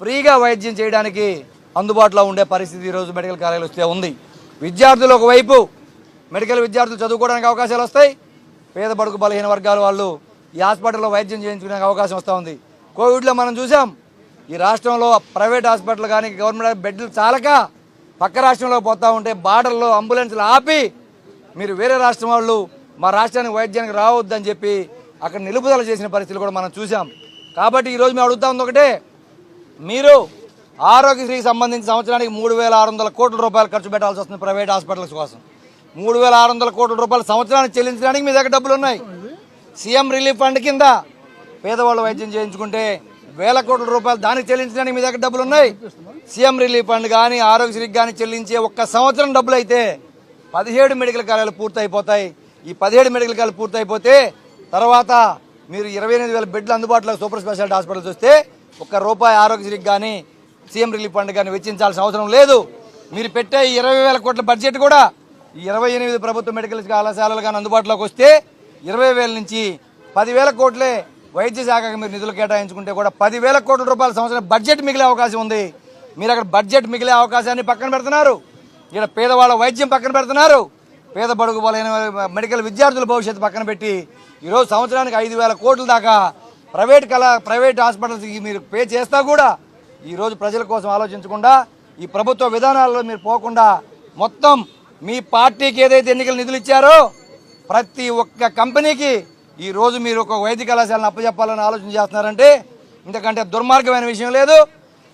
ఫ్రీగా వైద్యం చేయడానికి అందుబాటులో ఉండే పరిస్థితి ఈరోజు మెడికల్ కాలేజీలు వస్తే ఉంది. విద్యార్థులు ఒకవైపు మెడికల్ విద్యార్థులు చదువుకోవడానికి అవకాశాలు వస్తాయి. పేద బడుగు బలహీన వర్గాల వాళ్ళు ఈ హాస్పిటల్లో వైద్యం చేయించుకునే అవకాశం వస్తూ ఉంది. కోవిడ్లో మనం చూసాం ఈ రాష్ట్రంలో ప్రైవేట్ హాస్పిటల్ కానీ గవర్నమెంట్ బెడ్లు చాలక పక్క రాష్ట్రంలో పోతా ఉంటే బార్డర్లో అంబులెన్స్లు ఆపి మీరు వేరే రాష్ట్రం వాళ్ళు మా రాష్ట్రానికి వైద్యానికి రావద్దని చెప్పి అక్కడ నిలుపుదల చేసిన పరిస్థితులు కూడా మనం చూసాం. కాబట్టి ఈరోజు మేము అడుగుతా ఉంది ఒకటే మీరు ఆరోగ్యశ్రీకి సంబంధించి సంవత్సరానికి మూడు వేల ఆరు వందల కోట్ల రూపాయలు ఖర్చు పెట్టాల్సి వస్తుంది ప్రైవేట్ హాస్పిటల్స్ కోసం. మూడు వేల ఆరు వందల కోట్ల రూపాయలు సంవత్సరానికి చెల్లించడానికి మీ దగ్గర డబ్బులు ఉన్నాయి. సీఎం రిలీఫ్ ఫండ్ కింద పేదవాళ్ళు వైద్యం చేయించుకుంటే వేల కోట్ల రూపాయలు దానికి చెల్లించడానికి మీ దగ్గర డబ్బులు ఉన్నాయి. సీఎం రిలీఫ్ ఫండ్ కానీ ఆరోగ్యశ్రీకి కానీ చెల్లించే ఒక్క సంవత్సరం డబ్బులు అయితే పదిహేడు మెడికల్ కాలేజీలు పూర్తయిపోతాయి. ఈ పదిహేడు మెడికల్ కాలేజీలు పూర్తయిపోతే తర్వాత మీరు ఇరవై ఎనిమిది వేల బెడ్లు అందుబాటులో సూపర్ స్పెషాలిటీ హాస్పిటల్స్ వస్తే ఒక్క రూపాయి ఆరోగ్యశ్రీకి కానీ సీఎం రిలీఫ్ ఫండ్ కానీ వెచ్చించాల్సిన అవసరం లేదు. మీరు పెట్టే ఇరవై వేల కోట్ల బడ్జెట్ కూడా ఈ ఇరవై ఎనిమిది ప్రభుత్వ మెడికల్ కళాశాలలు కానీ అందుబాటులోకి వస్తే ఇరవై వేల నుంచి పదివేల కోట్లే వైద్య శాఖకు మీరు నిధులు కేటాయించుకుంటే కూడా పదివేల కోట్ల రూపాయల సంవత్సరం బడ్జెట్ మిగిలే అవకాశం ఉంది. మీరు అక్కడ బడ్జెట్ మిగిలే అవకాశాన్ని పక్కన పెడుతున్నారు. ఇక్కడ పేదవాళ్ళ వైద్యం పక్కన పెడుతున్నారు. పేద బడుగు బలైన మెడికల్ విద్యార్థుల భవిష్యత్తు పక్కన పెట్టి ఈరోజు సంవత్సరానికి ఐదు వేల కోట్ల దాకా ప్రైవేట్ కళా ప్రైవేట్ హాస్పిటల్స్కి మీరు పే చేస్తా కూడా ఈరోజు ప్రజల కోసం ఆలోచించకుండా ఈ ప్రభుత్వ విధానాల్లో మీరు పోకుండా మొత్తం మీ పార్టీకి ఏదైతే ఎన్నికల నిధులు ఇచ్చారో ప్రతి ఒక్క కంపెనీకి ఈ రోజు మీరు ఒక వైద్య కళాశాలను అప్పచెప్పాలని ఆలోచన చేస్తున్నారంటే ఇంతకంటే దుర్మార్గమైన విషయం లేదు.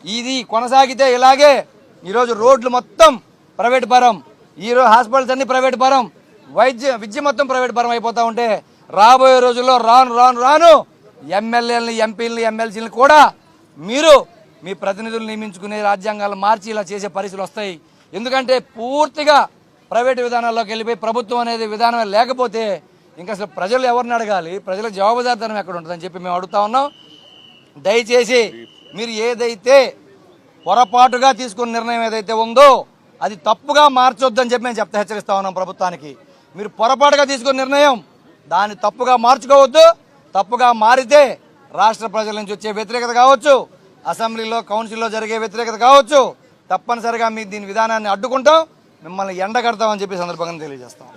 ఇది కొనసాగితే ఇలాగే ఈరోజు రోడ్లు మొత్తం ప్రైవేట్ పరం ఈరోజు హాస్పిటల్స్ అన్ని ప్రైవేట్ పరం వైద్య విద్య మొత్తం ప్రైవేట్ పరం అయిపోతూ ఉంటే రాబోయే రోజుల్లో రాను రాను రాను ఎమ్మెల్యేలని ఎంపీలని ఎమ్మెల్సీలను కూడా మీరు మీ ప్రతినిధులు నియమించుకునే రాజ్యాంగాలు మార్చి ఇలా చేసే పరిస్థితులు వస్తాయి. ఎందుకంటే పూర్తిగా ప్రైవేట్ విధానాల్లోకి వెళ్ళిపోయి ప్రభుత్వం అనేది విధానం లేకపోతే ఇంకా అసలు ప్రజలు ఎవరిని అడగాలి? ప్రజల జవాబుదారితనం ఎక్కడ ఉంటుందని చెప్పి మేము అడుగుతా ఉన్నాం. దయచేసి మీరు ఏదైతే పొరపాటుగా తీసుకున్న నిర్ణయం ఏదైతే ఉందో అది తప్పుగా మార్చొద్దని చెప్పి మేము చెప్తే హెచ్చరిస్తా ఉన్నాం ప్రభుత్వానికి. మీరు పొరపాటుగా తీసుకున్న నిర్ణయం దాన్ని తప్పుగా మార్చుకోవద్దు. తప్పుగా మారితే రాష్ట్ర ప్రజల నుంచి వచ్చే వ్యతిరేకత కావచ్చు అసెంబ్లీలో కౌన్సిల్లో జరిగే వ్యతిరేకత కావచ్చు తప్పనిసరిగా మీ దీని విధానాన్ని అడ్డుకుంటాం మిమ్మల్ని ఎండగడతామని చెప్పి సందర్భంగా తెలియజేస్తాం.